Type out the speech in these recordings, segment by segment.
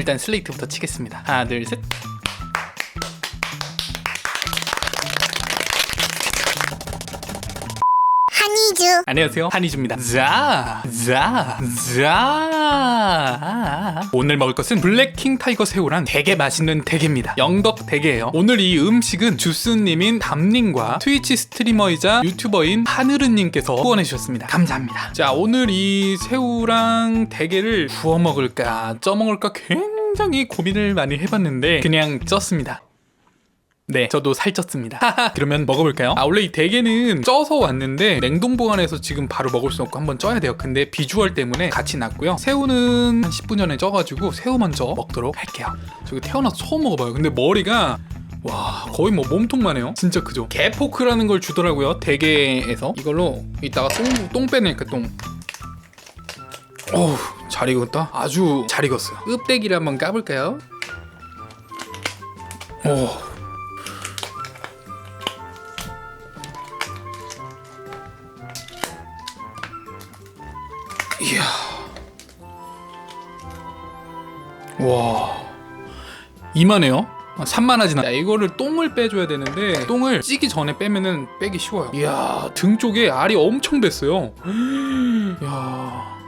일단 슬레이트부터 치겠습니다. 하나, 둘, 셋. 안녕하세요. 한이주입니다. 자, 자, 자. 오늘 먹을 것은 블랙킹 타이거 새우랑 되게 맛있는 대게입니다. 영덕 대게예요. 오늘 이 음식은 주스님인 담님과 트위치 스트리머이자 유튜버인 하늘은님께서 후원해 주셨습니다. 감사합니다. 자, 오늘 이 새우랑 대게를 구워 먹을까, 쪄 먹을까 굉장히 고민을 많이 해봤는데 그냥 쪘습니다. 네, 저도 살쪘습니다. 그러면 먹어볼까요? 아, 원래 이 대게는 쪄서 왔는데 냉동 보관해서 지금 바로 먹을 수 없고 한번 쪄야 돼요. 근데 비주얼 때문에 같이 놨고요. 새우는 한 10분 전에 쪄가지고 새우 먼저 먹도록 할게요. 저기 태어나서 처음 먹어봐요. 근데 머리가 와 거의 뭐 몸통만 해요 진짜 크죠 개포크라는 걸 주더라고요 대게에서 이걸로 이따가 똥, 똥 빼내니까 똥 어우 잘 익었다 아주 잘 익었어요 껍데기를 한번 까볼까요 오 와. 이만해요? 아, 산만하진 않아. 야, 이거를 똥을 빼줘야 되는데 똥을 찌기 전에 빼면은 빼기 쉬워요. 이야 등 쪽에 알이 엄청 뱄어요. 이야.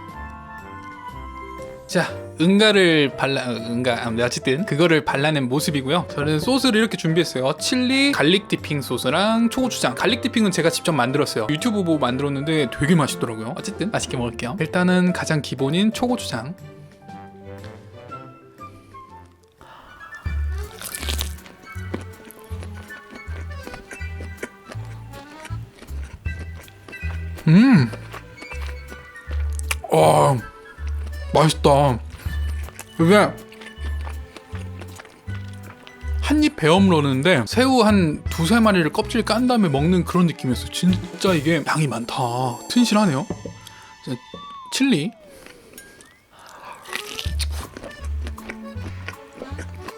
자 응가를 발라 응가 아, 어쨌든 그거를 발라낸 모습이고요. 저는 소스를 이렇게 준비했어요. 칠리 갈릭 디핑 소스랑 초고추장. 갈릭 디핑은 제가 직접 만들었어요. 유튜브 보고 만들었는데 되게 맛있더라고요. 어쨌든 맛있게 먹을게요. 일단은 가장 기본인 초고추장. 음. 와, 맛있다. 이게 한 입 베엄 넣는데 새우 한 두세 마리를 껍질 깐 다음에 먹는 그런 느낌이었어. 진짜 이게 양이 많다. 튼실하네요. 자, 칠리.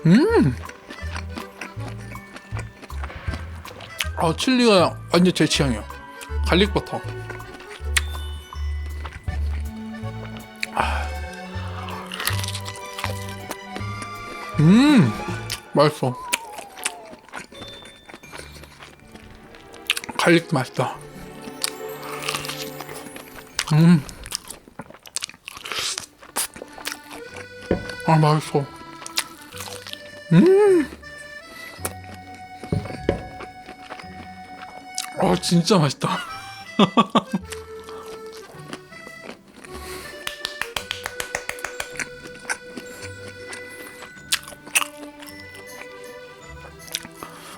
음. 아 칠리가 완전 제 취향이에요. 갈릭 버터. 음 맛있어. 갈릭도 맛있다. 음 아 맛있어. 음아 진짜 맛있다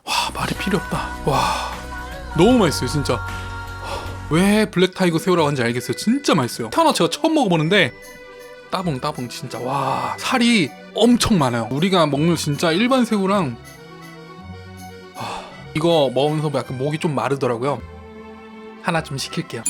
와 말이 필요 없다. 와 너무 맛있어요 진짜. 왜 블랙 타이거 새우라고 하는지 알겠어요? 진짜 맛있어요. 태어나 제가 처음 먹어보는데 따봉 따봉 진짜. 와 살이 엄청 많아요. 우리가 먹는 진짜 일반 새우랑 와, 이거 먹으면서 약간 목이 좀 마르더라고요 하나 좀 시킬게요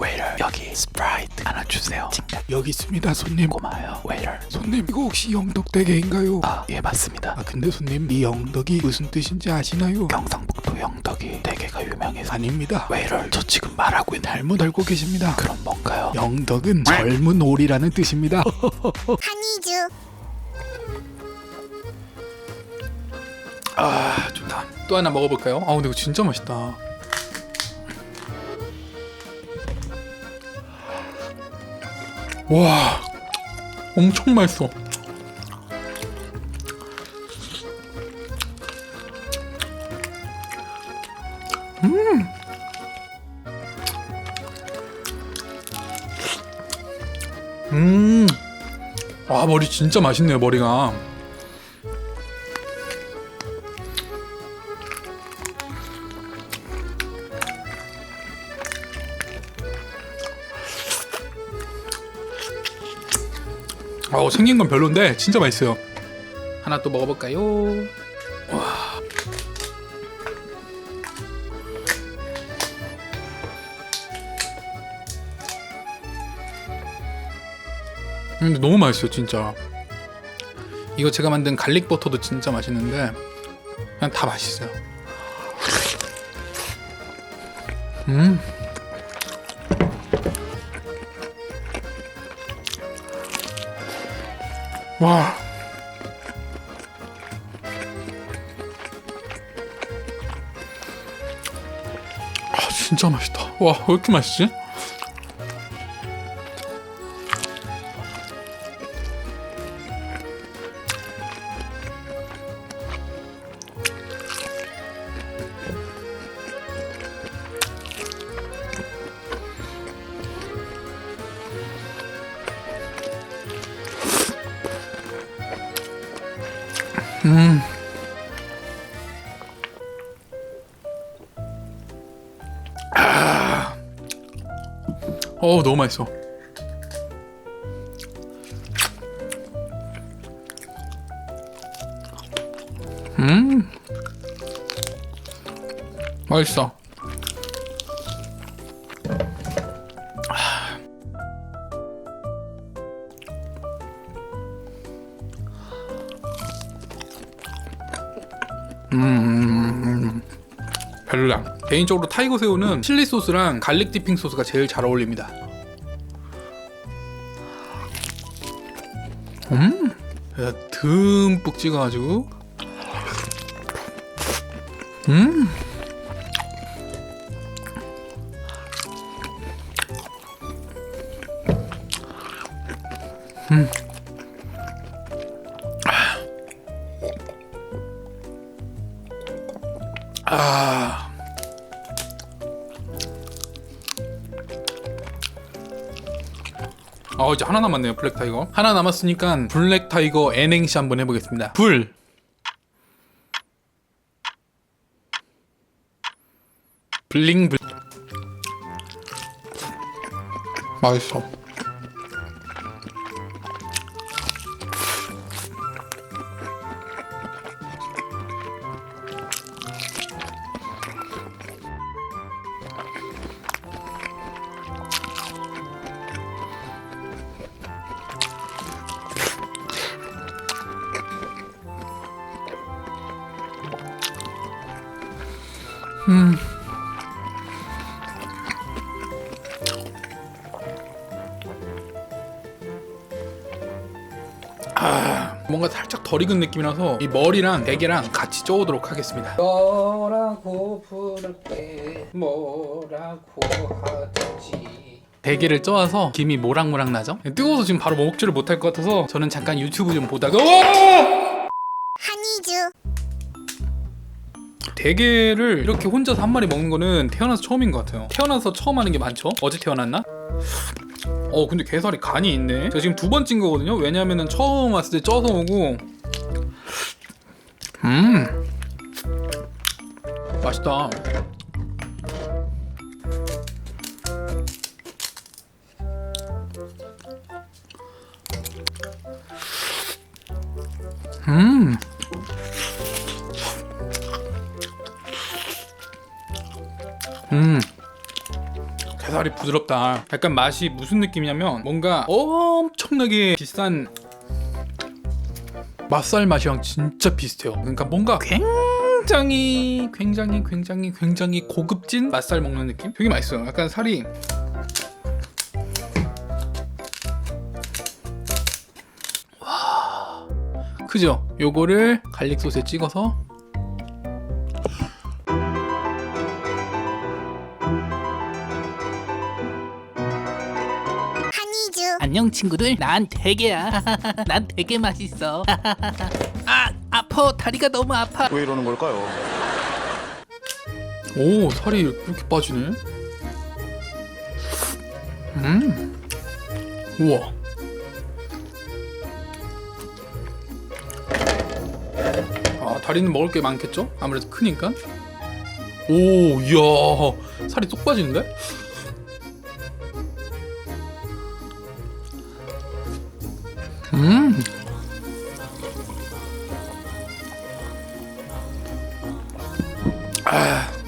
웨이터 여기 스프라이트 하나 주세요 찡긋 여기 있습니다 손님 고마워요 웨이터 손님 이거 혹시 영덕대게인가요? 아 예 맞습니다 아 근데 손님 이 영덕이 무슨 뜻인지 아시나요? 경상북도 영덕이 대게가 유명해서 아닙니다 웨이터 저 지금 말하고 있는 잘못 알고 계십니다 그럼 뭔가요? 영덕은 젊은 오리라는 뜻입니다. 한이주 아 좋다. 또 하나 먹어볼까요? 아 근데 이거 진짜 맛있다. 와, 엄청 맛있어. 음, 음, 아 머리 진짜 맛있네요 머리가. 어, 생긴 건 별론데 진짜 맛있어요. 하나 또 먹어볼까요? 와. 근데 너무 맛있어요, 진짜. 이거 제가 만든 갈릭 버터도 진짜 맛있는데 그냥 다 맛있어요. 음. 와. 아, 진짜 맛있다. 와, 왜 이렇게 맛있지? 어우, 너무 맛있어. 음. 맛있어. 음. 별로야. 개인적으로 타이거 새우는 칠리 소스랑 갈릭 디핑 소스가 제일 잘 어울립니다. 음, 야, 듬뿍 찍어가지고, 음, 음, 어 이제 하나 남았네요 블랙 타이거. 하나 남았으니까 블랙 타이거 N행시 한번 해보겠습니다. 불. 블링 블. 맛있어 뭔가 살짝 덜 익은 느낌이라서 이 머리랑 대게랑 같이 쪄오도록 하겠습니다 뭐라고 부를게 뭐라고 하든지 대게를 쪄와서 김이 모락모락 나죠? 뜨거워서 지금 바로 먹지를 못할 것 같아서 저는 잠깐 유튜브 좀 보다가 우와! 한이주 대게를 이렇게 혼자서 한 마리 먹는 거는 태어나서 처음인 것 같아요 태어나서 처음 하는 게 많죠? 어제 태어났나? 어 근데 게살이 간이 있네. 제가 지금 두번찐 거거든요? 왜냐면은 처음 왔을 때 쪄서 오고. 음. 맛있다. 음. 음. 부드럽다. 약간 맛이 무슨 느낌이냐면 뭔가 엄청나게 비싼 맛살 맛이랑 진짜 비슷해요. 그러니까 뭔가 굉장히 굉장히 굉장히 굉장히 고급진 맛살 먹는 느낌? 되게 맛있어요. 약간 살이 와 그죠? 요거를 갈릭 소스에 찍어서 안녕 친구들. 난 대게야. 난 되게 맛있어. 아 아파. 다리가 너무 아파. 왜 이러는 걸까요? 오 살이 이렇게 빠지네? 음. 우와. 아 다리는 먹을 게 많겠죠? 아무래도 크니까? 오 이야. 살이 쏙 빠지는데?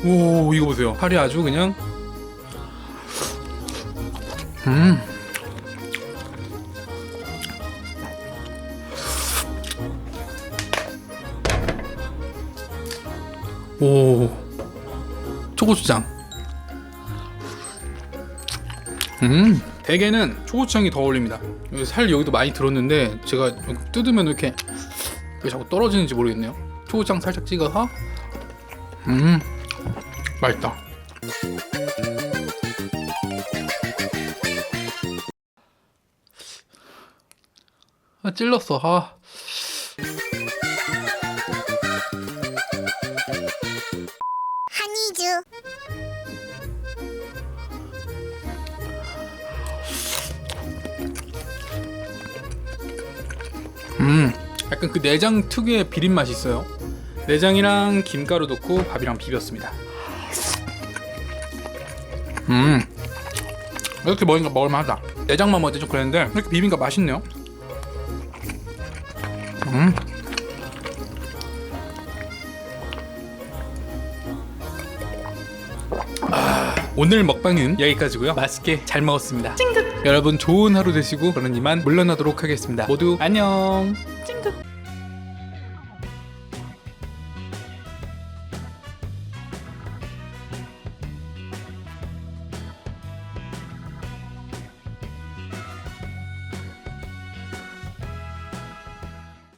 오 이거 보세요. 살이 아주 그냥. 음. 오, 초고추장. 음, 대게는 초고추장이 더 어울립니다. 살 여기도 많이 들었는데 제가 뜯으면 이렇게 왜 자꾸 떨어지는지 모르겠네요. 초고추장 살짝 찍어서. 음, 맛있다. 아, 찔렀어. 아. 한이주. 음, 약간 그 내장 특유의 비린 맛이 있어요. 내장이랑 김가루 넣고 밥이랑 비볐습니다. 음, 이렇게 먹으니까 먹을만하다. 내장만 먹을 때좀 그랬는데 이렇게 비비니까 맛있네요. 음. 아, 오늘 먹방은 여기까지고요. 맛있게 잘 먹었습니다. 여러분 좋은 하루 되시고 저는 이만 물러나도록 하겠습니다. 모두 안녕. 찡긋